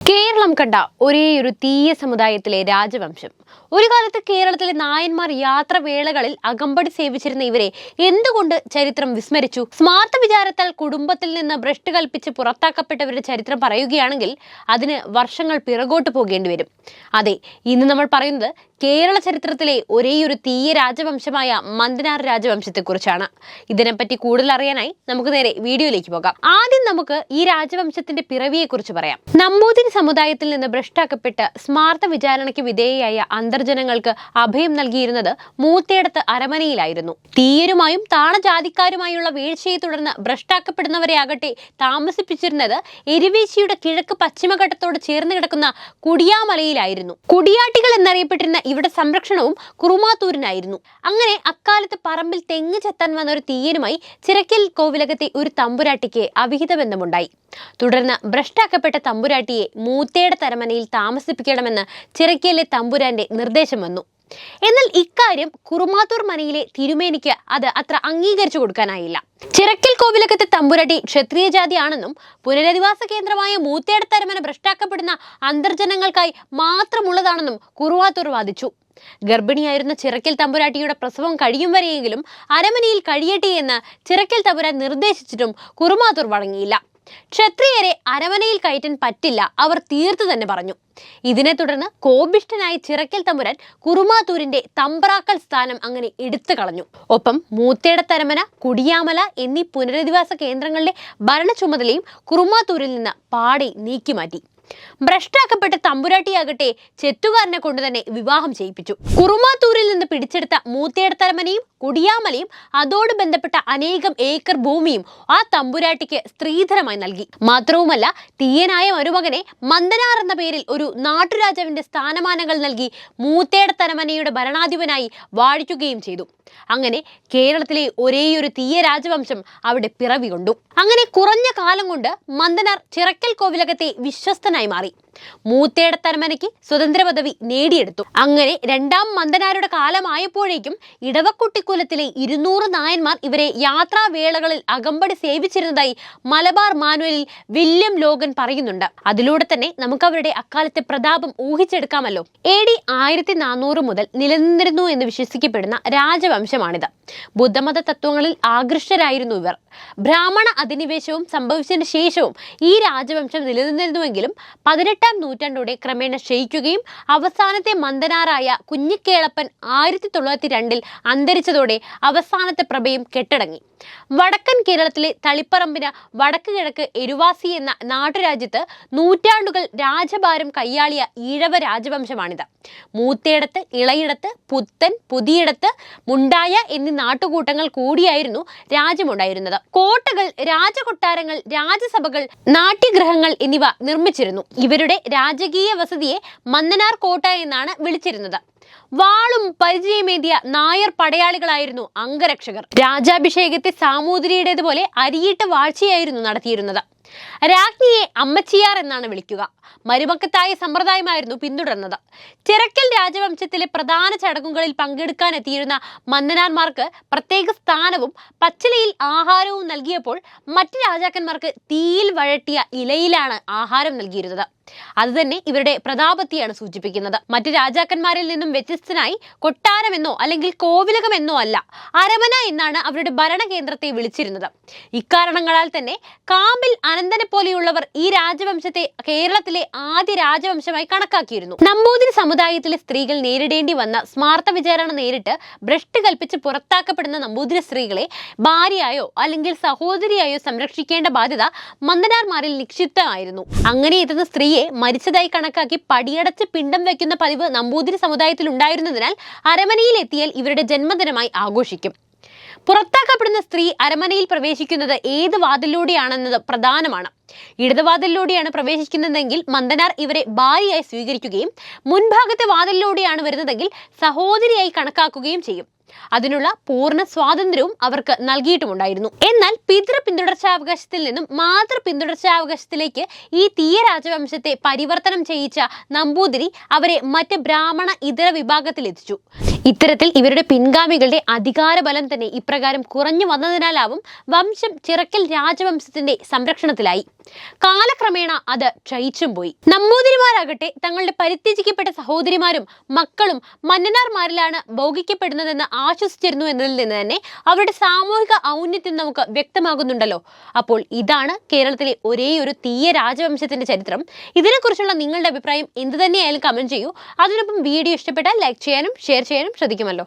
കേരളം കണ്ട ഒരേയൊരു തീയ സമുദായത്തിലെ രാജവംശം. ഒരു കാലത്ത് കേരളത്തിലെ നായന്മാർ യാത്രവേളകളിൽ അകമ്പടി സേവിച്ചിരുന്ന ഇവരെ എന്തുകൊണ്ട് ചരിത്രം വിസ്മരിച്ചു? സ്മാർത്ഥ വിചാരത്താൽ കുടുംബത്തിൽ നിന്ന് ഭ്രഷ്ട് കൽപ്പിച്ച് പുറത്താക്കപ്പെട്ടവരുടെ ചരിത്രം പറയുകയാണെങ്കിൽ അതിന് വർഷങ്ങൾ പിറകോട്ട് പോകേണ്ടി വരും. അതെ ഇന്ന് നമ്മൾ പറയുന്നത് കേരള ചരിത്രത്തിലെ ഒരേയൊരു തീയ രാജവംശമായ മന്ദനാർ രാജവംശത്തെക്കുറിച്ചാണ്. ഇതിനെപ്പറ്റി കൂടുതൽ അറിയാനായി നമുക്ക് നേരെ വീഡിയോയിലേക്ക് പോകാം. ആദ്യം നമുക്ക് ഈ രാജവംശത്തിന്റെ പിറവിയെക്കുറിച്ച് പറയാം. നമ്പൂതിരി സമുദായത്തിൽ നിന്ന് ഭ്രഷ്ടാക്കപ്പെട്ട് സ്മാർത്ത വിചാരണയ്ക്ക് വിധേയയായ അന്തർജനങ്ങൾക്ക് അഭയം നൽകിയിരുന്നത് മൂത്തേടത്ത് അരമനയിലായിരുന്നു. തീയരുമായും താണജാതിക്കാരുമായുള്ള വീഴ്ചയെ തുടർന്ന് ഭ്രഷ്ടാക്കപ്പെടുന്നവരെ ആകട്ടെ താമസിപ്പിച്ചിരുന്നത് എരിവേശിയുടെ കിഴക്ക് പശ്ചിമഘട്ടത്തോട് ചേർന്ന് കിടക്കുന്ന കുടിയാമലയിലായിരുന്നു. കുടിയാട്ടികൾ എന്നറിയപ്പെട്ടിരുന്ന ഇവിടെ സംരക്ഷണവും കുറുമാത്തൂരിനായിരുന്നു. അങ്ങനെ അക്കാലത്ത് പറമ്പിൽ തെങ്ങ് ചെത്താൻ വന്ന ഒരു തീയനുമായി ചിറക്കൽ കോവിലകത്തെ ഒരു തമ്പുരാട്ടിക്ക് അവിഹിത ബന്ധമുണ്ടായി. തുടർന്ന് ഭ്രഷ്ടാക്കപ്പെട്ട തമ്പുരാട്ടിയെ മൂത്തേട തരമനയിൽ താമസിപ്പിക്കണമെന്ന് ചിറക്കലിലെ തമ്പുരാന്റെ നിർദ്ദേശം വന്നു. എന്നാൽ ഇക്കാര്യം കുറുമാത്തൂർ മനയിലെ തിരുമേനിക്ക് അത് അത്ര അംഗീകരിച്ചു കൊടുക്കാനായില്ല. ചിറക്കൽ കോവിലകത്തെ തമ്പുരാട്ടി ക്ഷത്രിയ ജാതിയാണെന്നും പുനരധിവാസ കേന്ദ്രമായ മൂത്തേടത്തരമന ഭ്രഷ്ടാക്കപ്പെടുന്ന അന്തർജനങ്ങൾക്കായി മാത്രമുള്ളതാണെന്നും കുറുവാത്തൂർ വാദിച്ചു. ഗർഭിണിയായിരുന്ന ചിറക്കൽ തമ്പുരാട്ടിയുടെ പ്രസവം കഴിയും വരെയെങ്കിലും അരമനയിൽ കഴിയട്ടെ എന്ന് ചിറക്കൽ തമ്പുരാൻ നിർദ്ദേശിച്ചിട്ടും കുറുമാത്തൂർ വഴങ്ങിയില്ല. ക്ഷത്രിയരെ അരമനയിൽ കയറ്റാൻ പറ്റില്ല. അവർ തീർത്തു തന്നെ പറഞ്ഞു. ഇതിനെ തുടർന്ന് കോപിഷ്ഠനായ ചിറക്കൽ തമ്പുരാൻ കുറുമാത്തൂരിന്റെ തമ്പ്രാക്കൽ സ്ഥാനം അങ്ങനെ എടുത്തു കളഞ്ഞു. ഒപ്പം മൂത്തേടത്തരമന കുടിയാമല എന്നീ പുനരധിവാസ കേന്ദ്രങ്ങളുടെ ഭരണ ചുമതലയും കുറുമാത്തൂരിൽ നിന്ന് പാടെ നീക്കിമാറ്റി ഭ്രഷ്ടാക്കപ്പെട്ട തമ്പുരാട്ടിയാകട്ടെ ചെത്തുകാരനെ കൊണ്ട് തന്നെ വിവാഹം ചെയ്യിപ്പിച്ചു. കുറുമാത്തൂരിൽ നിന്ന് പിടിച്ചെടുത്ത മൂത്തേടത്തലമനയും കുടിയാമലയും അതോട് ബന്ധപ്പെട്ട അനേകം ഏക്കർ ഭൂമിയും ആ തമ്പുരാട്ടിക്ക് സ്ത്രീധനമായി നൽകി. മാത്രവുമല്ല തീയനായ മരുമകനെ മന്ദനാർ എന്ന പേരിൽ ഒരു നാട്ടുരാജാവിന്റെ സ്ഥാനമാനങ്ങൾ നൽകി മൂത്തേടത്തലമനയുടെ ഭരണാധിപനായി വാഴിക്കുകയും ചെയ്തു. അങ്ങനെ കേരളത്തിലെ ഒരേയൊരു തീയ രാജവംശം അവിടെ പിറവി കൊണ്ടു അങ്ങനെ കുറഞ്ഞ കാലം കൊണ്ട് മന്ദനാർ ചിറക്കൽ കോവിലകത്തെ വിശ്വസ്തനായി. പ്രശ്നമായി മാറി മൂത്തേടത്തരമനയ്ക്ക് സ്വതന്ത്ര പദവി നേടിയെടുത്തു. അങ്ങനെ രണ്ടാം മന്ദനാരുടെ കാലമായപ്പോഴേക്കും ഇടവക്കുട്ടിക്കുലത്തിലെ ഇരുന്നൂറ് നായന്മാർ ഇവരെ യാത്രാവേളകളിൽ അകമ്പടി സേവിച്ചിരുന്നതായി മലബാർ മാനുവലിൽ വില്യം ലോഗൻ പറയുന്നുണ്ട്. അതിലൂടെ തന്നെ നമുക്ക് അവരുടെ അക്കാലത്തെ പ്രതാപം ഊഹിച്ചെടുക്കാമല്ലോ. എ ഡി ആയിരത്തി നാനൂറ് മുതൽ നിലനിന്നിരുന്നു എന്ന് വിശ്വസിക്കപ്പെടുന്ന രാജവംശമാണിത്. ബുദ്ധമത തത്വങ്ങളിൽ ആകൃഷ്ടരായിരുന്നു ഇവർ. ബ്രാഹ്മണ അധിനിവേശവും സംഭവിച്ചതിന് ശേഷവും ഈ രാജവംശം നിലനിന്നിരുന്നുവെങ്കിലും പതിനെട്ടാം നൂറ്റാണ്ടോടെ ക്രമേണ ക്ഷയിക്കുകയും അവസാനത്തെ മന്ദനാറായ കുഞ്ഞിക്കേളപ്പൻ ആയിരത്തി തൊള്ളായിരത്തി രണ്ടിൽ അന്തരിച്ചതോടെ അവസാനത്തെ പ്രഭയും കെട്ടടങ്ങി. വടക്കൻ കേരളത്തിലെ തളിപ്പറമ്പിന് വടക്ക് കിഴക്ക് എരുവാസി എന്ന നാട്ടുരാജ്യത്ത് നൂറ്റാണ്ടുകൾ രാജഭാരം കൈയാളിയ ഈഴവ രാജവംശമാണിത്. മൂത്തേടത്ത് ഇളയിടത്ത് പുത്തൻ പുതിയിടത്ത് മുണ്ടായ എന്നീ നാട്ടുകൂട്ടങ്ങൾ കൂടിയായിരുന്നു രാജ്യമുണ്ടായിരുന്നത്. കോട്ടകൾ രാജകൊട്ടാരങ്ങൾ രാജസഭകൾ നാട്യഗ്രഹങ്ങൾ എന്നിവ നിർമ്മിച്ചിരുന്നു. ഇവരുടെ രാജകീയ വസതിയെ മന്നനാർ കോട്ട എന്നാണ് വിളിച്ചിരുന്നത്. വാളും പരിചയമേന്തിയ നായർ പടയാളികളായിരുന്നു അംഗരക്ഷകർ. രാജാഭിഷേകത്തെ സാമൂതിരിയുടേതുപോലെ അരിയിട്ട് വാഴ്ചയായിരുന്നു നടത്തിയിരുന്നത്. രാജ്ഞിയെ അമ്മച്ചിയാർ എന്നാണ് വിളിക്കുക. മരുമക്കത്തായ സമ്പ്രദായമായിരുന്നു പിന്തുടർന്നത്. ചിറക്കൽ രാജവംശത്തിലെ പ്രധാന ചടങ്ങുകളിൽ പങ്കെടുക്കാൻ എത്തിയിരുന്ന മന്നനാന്മാർക്ക് പ്രത്യേക സ്ഥാനവും പച്ചിലയിൽ ആഹാരവും നൽകിയപ്പോൾ മറ്റ് രാജാക്കന്മാർക്ക് തീയിൽ വഴട്ടിയ ഇലയിലാണ് ആഹാരം നൽകിയിരുന്നത്. അത് തന്നെ ഇവരുടെ പ്രതാപത്തെയാണ് സൂചിപ്പിക്കുന്നത്. മറ്റു രാജാക്കന്മാരിൽ നിന്നും വ്യത്യസ്തനായി കൊട്ടാരമെന്നോ അല്ലെങ്കിൽ കോവിലകമെന്നോ അല്ല അരമന എന്നാണ് അവരുടെ ഭരണകേന്ദ്രത്തെ വിളിച്ചിരുന്നത്. ഇക്കാരണങ്ങളാൽ തന്നെ കാമ്പിൽ അനന്തനെ പോലെയുള്ളവർ ഈ രാജവംശത്തെ കേരളത്തിലെ ആദ്യ രാജവംശമായി കണക്കാക്കിയിരുന്നു. നമ്പൂതിരി സമുദായത്തിലെ സ്ത്രീകൾ നേരിടേണ്ടി വന്ന സ്മാർത്ഥ വിചാരണ നേരിട്ട് ഭ്രഷ്ട് കൽപ്പിച്ച് പുറത്താക്കപ്പെടുന്ന നമ്പൂതിരി സ്ത്രീകളെ ഭാര്യയായോ അല്ലെങ്കിൽ സഹോദരിയായോ സംരക്ഷിക്കേണ്ട ബാധ്യത മന്ദനാർമാരിൽ നിക്ഷിപ്തമായിരുന്നു. അങ്ങനെ എത്തുന്ന സ്ത്രീയെ മരിച്ചതായി കണക്കാക്കി പടിയടച്ച് പിണ്ടം വെക്കുന്ന പതിവ് നമ്പൂതിരി സമുദായത്തിൽ ഉണ്ടായിരുന്നതിനാൽ അരമനയിൽ എത്തിയാൽ ഇവരുടെ ജന്മദിനമായി ആഘോഷിക്കും. പുറത്താക്കപ്പെടുന്ന സ്ത്രീ അരമനയിൽ പ്രവേശിക്കുന്നത് ഏത് വാതിലിലൂടെയാണെന്നത് പ്രധാനമാണ്. ഇടതുവാതിലൂടെയാണ് പ്രവേശിക്കുന്നതെങ്കിൽ മന്ദനാർ ഇവരെ ഭാര്യയായി സ്വീകരിക്കുകയും മുൻഭാഗത്തെ വാതിലിലൂടെയാണ് വരുന്നതെങ്കിൽ സഹോദരിയായി കണക്കാക്കുകയും ചെയ്യും. അതിനുള്ള പൂർണ സ്വാതന്ത്ര്യവും അവർക്ക് നൽകിയിട്ടുമുണ്ടായിരുന്നു. എന്നാൽ പിതൃ പിന്തുടർച്ചാവകാശത്തിൽ നിന്നും മാതൃ പിന്തുടർച്ചാവകാശത്തിലേക്ക് ഈ തീയ രാജവംശത്തെ പരിവർത്തനം ചെയ്യിച്ച നമ്പൂതിരി അവരെ മറ്റ് ബ്രാഹ്മണ ഇതര വിഭാഗത്തിൽ എത്തിച്ചു ഇത്തരത്തിൽ ഇവരുടെ പിൻഗാമികളുടെ അധികാരബലം തന്നെ ഇപ്രകാരം കുറഞ്ഞു വന്നതിനാലാവും വംശം ചിറക്കൽ രാജവംശത്തിന്റെ സംരക്ഷണത്തിലായി. കാലക്രമേണ അത് ക്ഷയിച്ചും പോയി. നമ്പൂതിരിമാരാകട്ടെ തങ്ങളുടെ പരിത്യജിക്കപ്പെട്ട സഹോദരിമാരും മക്കളും മന്നനാർമാരിലാണ് ഭോഗിക്കപ്പെടുന്നതെന്ന് ആശ്വസിച്ചിരുന്നു എന്നതിൽ നിന്ന് തന്നെ അവരുടെ സാമൂഹിക ഔന്നത്യം നമുക്ക് വ്യക്തമാകുന്നുണ്ടല്ലോ. അപ്പോൾ ഇതാണ് കേരളത്തിലെ ഒരേ ഒരു തീയ രാജവംശത്തിന്റെ ചരിത്രം. ഇതിനെക്കുറിച്ചുള്ള നിങ്ങളുടെ അഭിപ്രായം എന്ത് തന്നെയായാലും കമന്റ് ചെയ്യൂ. അതിനൊപ്പം വീഡിയോ ഇഷ്ടപ്പെട്ടാൽ ലൈക്ക് ചെയ്യാനും ഷെയർ ചെയ്യാനും ശ്രദ്ധിക്കുമല്ലോ?